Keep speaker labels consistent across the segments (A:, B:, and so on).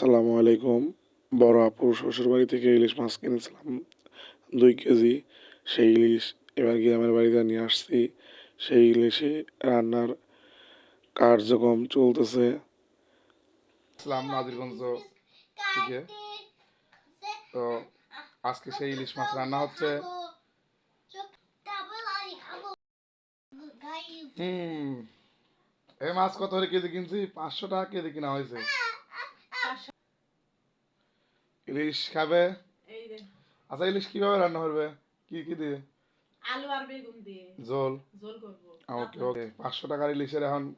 A: আসসালামু আলাইকুম। বড় আপুর শ্বশুরবাড়ি থেকে ইলিশ মাছ কিনেছিলাম, দুই কেজি। সেই ইলিশ এবার গ্রামের বাড়িতে নিয়ে আসছি। সেই ইলিশে রান্নার কার্যক্রম চলতেছে।
B: তো আজকে সেই ইলিশ মাছ রান্না হচ্ছে। হুম। এই মাছ কত কেজি কিনছি? পাঁচশো টাকা কেজি কিনা হয়েছে। ইলিশ খাবে? আচ্ছা ইলিশ কীভাবে রান্না করবে? কি কি দিয়ে?
C: আলু আর বেগুন দিয়ে।
B: ঝোল?
C: ঝোল করব।
B: ওকে ওকে। পাঁচশো টাকার ইলিশের এখন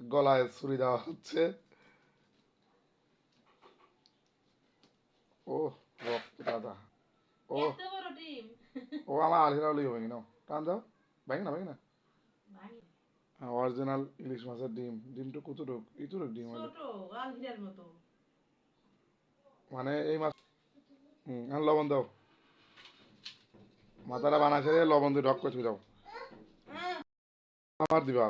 B: গলায় ছুরি দেওয়া হচ্ছে। ও রক্ত দাদা। ও।
C: এত বড় ডিম।
B: ও আমার আলহিরা হলেই ভেঙে নাও। টান দাও। ভেঙে না ভেঙে না।
C: ভাই,
B: অরিজিনাল ইলিশ মাছের ডিম। ডিমটা কতটুক ইতুটুক ডিম।
C: ছোট আলহিরার মতো।
B: মানে এই মাছ হুম লবণ দাও। মাথাটা বানাইছে লবণ দিয়ে ডক করে দাও আমার দিবা?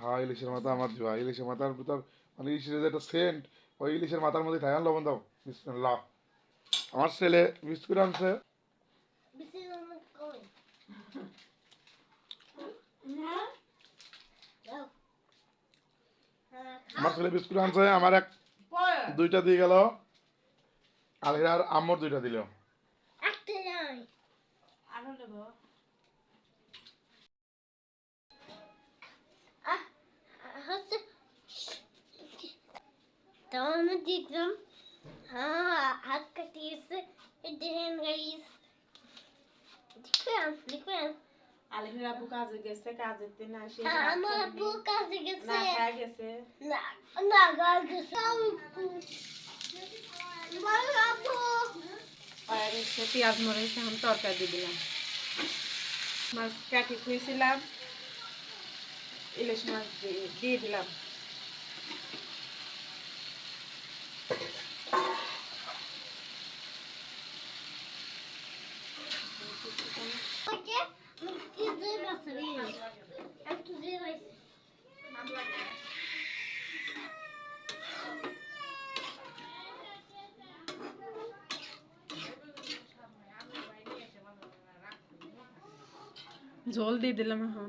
B: হ্যাঁ ইলিশের মাথা আমার দিবা। ইলিশের মাথার ভিতর মানে ইলিশের যে একটা সেন্ট ওই ইলিশের মাথার মধ্যে থাকে লবণ দাও? বিসমিল্লাহ আমার ছেলে বিস্কুট আনছে। আমার ছেলে বিস্কুট আনছে, আমার এক
C: হ্যাঁ।
B: দুইটা দিয়ে গেল। আর এর আমর দুইটা দিল।
D: একটা নয় আরও নেব। হাত কাটিয়েছে।
C: আলহিরা আপু কাজে গেছে কাজের দিন আসে
D: Ama bu kaza
C: না
D: gitse.
C: খায় গেছে
D: Na, na gagısı. Bana bu.
C: আর হচ্ছে পেঁয়াজ মরিচ এখন তরকারি দিয়ে দিলাম মাছ কাটি খুঁয়েছিলাম ইলিশ মাছ দিয়ে দিলাম ঝোল দিয়ে দিলাম এখন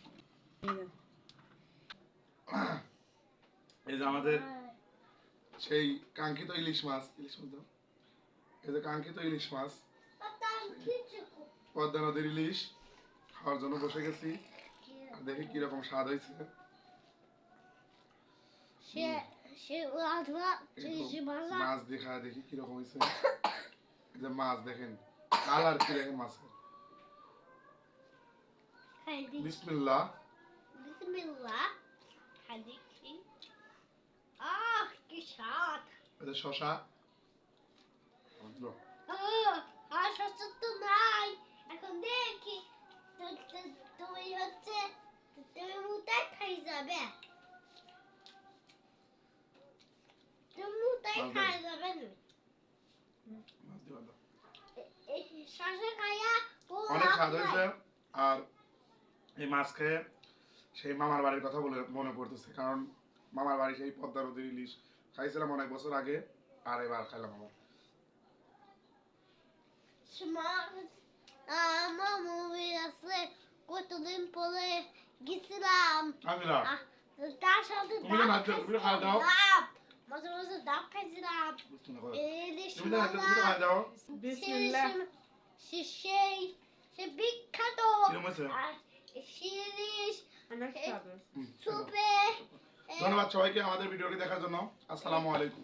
B: এই যে আমাদের সেই কাঙ্ক্ষিত ইলিশ মাছ ইলিশ মাছ এই যে কাঙ্ক্ষিত ইলিশ মাছ পদ্মা নদীর ইলিশ খাওয়ার জন্য বসে গেছি। দেখি কীরকম স্বাদ হয়েছে. মাছ দেখা দেখি কীরকম হয়েছে। যে মাছ দেখেন কালার কি দেখেন মাছের
D: Hadi,
B: বিসমিল্লাহ
D: ki. Ah, geschafft.
B: এই যে শশা
D: Ah, ah, şaşırttı নাই এখন দেখি তো- তো- তুমি হচ্ছে তুমি মুতাই খাই যাবে তুমি মুতাই খাই যাবে শশা খাইয়া ও
B: অনেক স্বাদ হয়েছে আর এই মাছ খেয়ে সেই মামার বাড়ির কথা বলে মনে পড়তেছে। কারণ মামার বাড়ি সেই পদ্মা নদীর ইলিশ। খাইছিলাম অনেক বছর আগে আর এবার খাইলাম
D: Smart. আমার মুভি আছে কতদিন পরে গেছিলাম। তার সাথে মাঝে মাঝে ডাব খাইছিলাম। সেই সে বিখ্যাত।
B: কিরম
D: Mm,
B: ধন্যবাদ সবাইকে আমাদের ভিডিওটি দেখার জন্য। আসসালামু আলাইকুম।